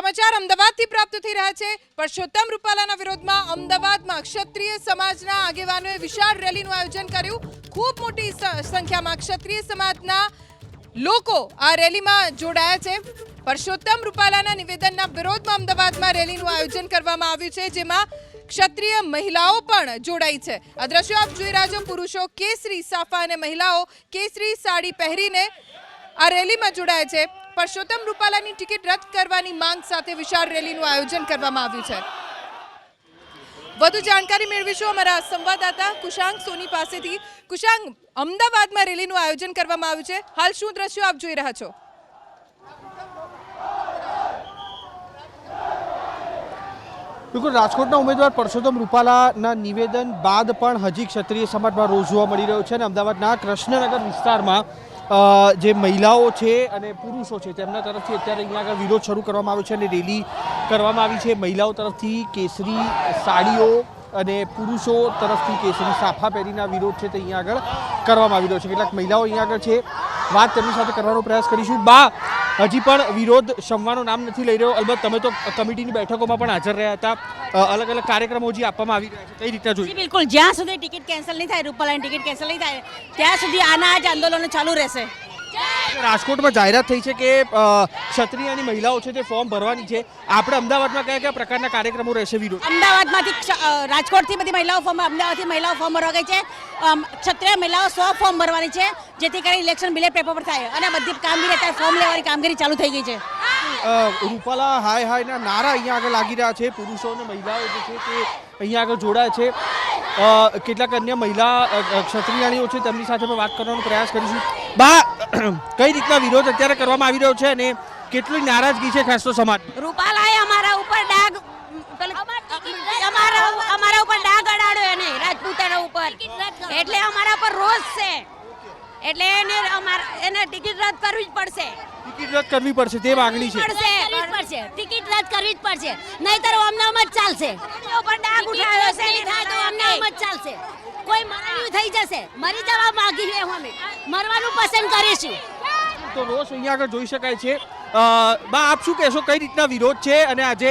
સમાચાર અમદાવાદથી પ્રાપ્ત થઈ રહ્યા છે. પરસોત્તમ રૂપાલાના વિરોધમાં અમદાવાદમાં ક્ષત્રિય સમાજના આગેવાનોએ વિશાળ રેલીનું આયોજન કર્યું. ખૂબ મોટી સંખ્યામાં ક્ષત્રિય સમાજના લોકો આ રેલીમાં જોડાયા છે. પરસોત્તમ રૂપાલાના નિવેદનના વિરોધમાં અમદાવાદમાં રેલીનું આયોજન કરવામાં આવ્યું છે, જેમાં ક્ષત્રિય મહિલાઓ પણ જોડાઈ છે. આ દ્રશ્યો આપ જોઈ રહ્યા છો, પુરુષો કેસરી, સાફા અને મહિલાઓ કેસરી સાડી પહેરીને આ રેલીમાં જોડાયા છે. પરસોત્તમ રૂપાલાની ટિકિટ રદ કરવાની માંગ સાથે વિશાળ રેલીનું આયોજન કરવામાં આવ્યું છે. વધુ જાણકારી મેળવીશું અમારા સંવાદદાતા કુશાંગ સોની પાસેથી. કુશાંગ, અમદાવાદમાં રેલીનું આયોજન કરવામાં આવ્યું છે. હાલ શું દ્રશ્યો આપ જોઈ રહ્યા છો? બિલકુલ, રાજકોટના ઉમેદવાર પરસોત્તમ રૂપાલાના નિવેદન બાદ પણ હજી ક્ષત્રિય સમાજમાં રોજ જોવા મળી રહ્યો છે અને અમદાવાદના કૃષ્ણનગર વિસ્તારમાં જે મહિલાઓ છે અને પુરુષો છે, તેમના તરફથી અત્યારે અહીંયા આગળ વિરોધ શરૂ કરવામાં આવ્યો છે અને રેલી કરવામાં આવી છે. મહિલાઓ તરફથી કેસરી સાડીઓ અને પુરુષો તરફથી કેસરી સાફા પહેરીને વિરોધ છે તે અહીંયા આગળ કરવામાં આવી રહ્યો છે. કેટલાક મહિલાઓ અહીંયા આગળ છે. વાત તેમની સાથે કરવાનો પ્રયાસ કરીશું. બા હજી પણ વિરોધ શમવાનું નામ નથી લઈ રહ્યો. અલબત્ત તમે તો કમિટીની બેઠકોમાં પણ હાજર રહ્યા હતા. અલગ અલગ કાર્યક્રમો હજી આપવામાં આવી રહ્યા છે. કઈ રીતના જોઈએ બિલકુલ. જ્યાં સુધી ટિકિટ કેન્સલ નહીં થાય, રૂપાલાની ટિકિટ કેન્સલ નહીં થાય, ત્યાં સુધી આના આજ આંદોલન ચાલુ રહેશે. રાજકોટમાં જાહેરાત થઈ છે કે ક્ષત્રિયની મહિલાઓ છે તે ફોર્મ ભરવાની છે. આપણે અમદાવાદમાં કયા કયા પ્રકારના કાર્યક્રમો રહેશે વિરોધ? અમદાવાદમાંથી રાજકોટથી બધી મહિલાઓ ફોર્મ અમદાવાદથી મહિલાઓ ફોર્મ ભરવા ગઈ છે. ક્ષત્રિય મહિલાઓ સો ફોર્મ ભરવાની છે જેથી કરી ઇલેક્શન બિલે પેપર પર થાય. અને બધી કામગીરી અત્યારે ફોર્મ લેવાની કામગીરી ચાલુ થઈ ગઈ છે. રૂપાલા હાય હાયના નારા અહીંયા આગળ લાગી રહ્યા છે. પુરુષો અને મહિલાઓ જે છે તે અહીંયા આગળ જોડાય છે. કેટલાક અન્ય મહિલા ક્ષત્રિયાણીઓ છે તેમની સાથે પણ વાત કરવાનો પ્રયાસ કરીશું. બા કઈ રીતના વિરોધ અત્યારે કરવામાં આવી રહ્યો છે અને કેટલી નારાજગી છે ખાસ તો સમાજ? રૂપાલાએ અમારા ઉપર ડાગ અમારા અમારા ઉપર ડાગ અડાડ્યો એને રાજપૂતાના ઉપર. એટલે અમારા પર રોષ છે. એટલે એને અમાર એને ટિકિટ રદ કરવી જ પડશે. ટિકિટ રદ કરવી પડશે તે માંગણી છે. પડશે કરવી જ પડશે. ટિકિટ રદ કરવી જ પડશે. નહીતર અમને જ ચાલશે. ડાગ ઉઠાવ્યો છે નહીં થાય તો અમને જ ચાલશે. કોઈ મરવાનું થઈ જશે. મરી જવા માંગી છે અમે. મરવાનું પસંદ કરીશું. તો રોષ અહીંયા આગળ જોઈ શકાય છે. બા આપ શું કહેશો? કઈ રીતના વિરોધ છે? અને આજે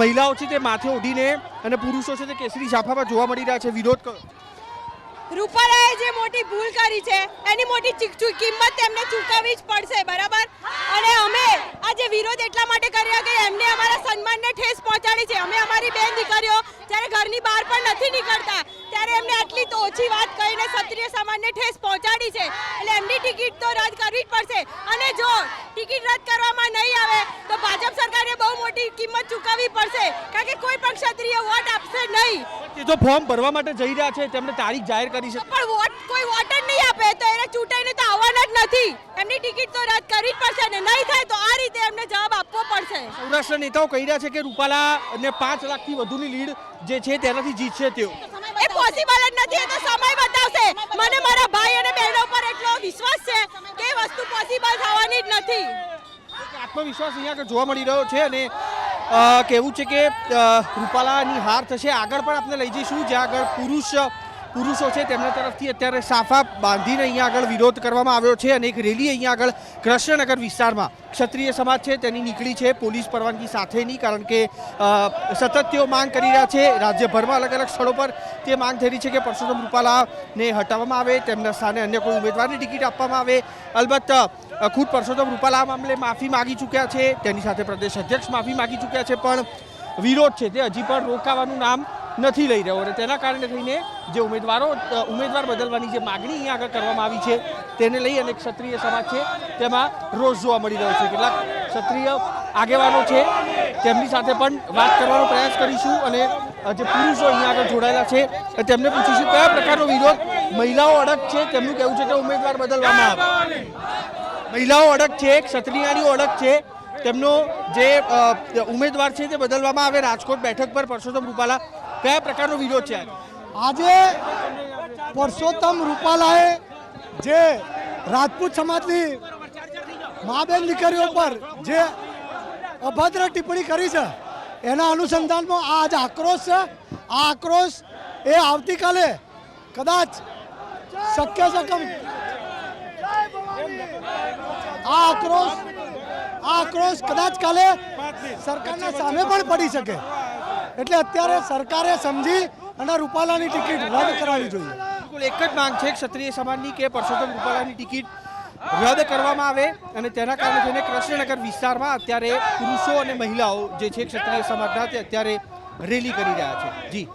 મહિલાઓ છે તે માથે ઓઢીને અને પુરુષો છે તે કેસરી સાફામાં જોવા મળી રહ્યા છે. વિરોધ કરો રૂપાલાએ જે મોટી ભૂલ કરી છે, એની મોટી કિંમત તેમને ચૂકવવી જ પડશે, બરાબર? અને અમે આજે વિરોધ એટલા માટે કર્યા કે એમને અમારા સન્માનને ઠેસ પહોંચાડી છે. અમે અમારી બેન દીકરીઓ, જ્યારે ઘરની બહાર પણ નથી નીકળતા, ત્યારે એમને આટલી તો ઓછી વાત કહીને ક્ષત્રિય સમાજને ઠેસ પહોંચાડી છે. એટલે એમની ટિકિટ તો રદ કરવી જ પડશે. અને જો ટિકિટ રદ કરવામાં નહીં આવે મોટી કિંમત ચૂકવવી પડશે. કારણ કે કોઈ પણ ક્ષત્રિય વોટ આપશે નહીં. તે તો ફોર્મ ભરવા માટે જઈ રહ્યા છે તેમણે તારીખ જાહેર કરી છે. પણ વોટ કોઈ વોટ જ નહીં આપે તો એને ચૂંટાઈને તો આવવાના જ નથી. એમની ટિકિટ તો રદ કરવી જ પડશે ને નહીં થાય તો આ રીતે એમને જવાબ આપવો પડશે. સૌરાષ્ટ્ર નેતાઓ કહી રહ્યા છે કે રૂપાલા ને પાંચ લાખથી વધુની લીડ જે છે તેનાથી જીતશે તેઓ. એ પોસિબલ જ નથી એ તો સમય બતાવશે. મને મારા ભાઈ અને બહેનો પર એટલો વિશ્વાસ છે કે વસ્તુ પોસિબલ થવાની જ નથી. આત્મવિશ્વાસ અહીંયા આગળ જોવા મળી રહ્યો છે અને કહેવું છે કે રૂપાલાની હાર થશે. આગળ પણ આપણે લઈ જઈશું. જ્યાં આગળ પુરુષ, પુરુષો છે તેમના તરફથી અત્યારે સાફા બાંધીને અહીંયા આગળ વિરોધ કરવામાં આવ્યો છે અને એક રેલી અહીંયા આગળ કૃષ્ણનગર વિસ્તારમાં ક્ષત્રિય સમાજ છે તેની નીકળી છે પોલીસ પરવાનગી સાથેની, કારણ કે સતત તેઓ માંગ કરી રહ્યા છે. રાજ્યભરમાં અલગ અલગ સ્થળો પર તે માંગ થઈ છે કે પરસોત્તમ રૂપાલાને હટાવવામાં આવે, તેમના સ્થાને અન્ય કોઈ ઉમેદવારની ટિકિટ આપવામાં આવે. અલબત્ત ખુદ પરસોત્તમ રૂપાલા મામલે માફી માગી ચૂક્યા છે. તેની સાથે પ્રદેશ અધ્યક્ષ માફી માગી ચૂક્યા છે, પણ વિરોધ છે. તે હજી પણ રોકાવાનું નામ નથી લઈ રહ્યો અને તેના કારણે થઈને જે ઉમેદવારો ઉમેદવાર બદલવાની જે માગણી અહીંયા આગળ કરવામાં આવી છે, તેને લઈ અને ક્ષત્રિય સમાજ છે, તેમાં રોષ જોવા મળી રહ્યો છે. કેટલાક ક્ષત્રિય આગેવાનો છે, તેમની સાથે પણ વાત કરવાનો પ્રયાસ કરીશું અને જે પુરુષો અહીંયા આગળ જોડાયેલા છે તેમને પૂછીશું કયા પ્રકારનો વિરોધ મહિલાઓ અડગ છે, તેમનું કહેવું છે કે ઉમેદવાર બદલવામાં આવે. મહિલાઓ અડગ છે ક્ષત્રિયાણીઓ અડગ છે. તેમનો જે ઉમેદવાર છે તે બદલવામાં આવે. રાજકોટ બેઠક પર પરસોત્તમ રૂપાલા, કયા પ્રકારનો વિરોધ છે આજે? પરસોત્તમ રૂપાલાએ જે રાજપૂત સમાજની મા બેન દીકરીઓ પર જે અભદ્ર ટિપ્પણી કરી છે, એના અનુસંધાનમાં આ આજે આક્રોશ છે. આ આક્રોશ એ આવતીકાલે કદાચ શક્ય છે આ આક્રોશ આ આક્રોશ કદાચ કાલે સરકારના સામે પણ પડી શકે. એટલે અત્યારે સરકારે સમજી અને રૂપાલાની ટિકિટ રદ કરાવવી જોઈએ. બિલકુલ, એક જ માંગ છે ક્ષત્રિય સમાજની કે પરસોત્તમ રૂપાલાની ટિકિટ રદ કરવામાં આવે અને તેના કારણે થઈને કૃષ્ણનગર વિસ્તારમાં અત્યારે પુરુષો અને મહિલાઓ જે છે ક્ષત્રિય સમાજના તે અત્યારે રેલી કરી રહ્યા છે. જી.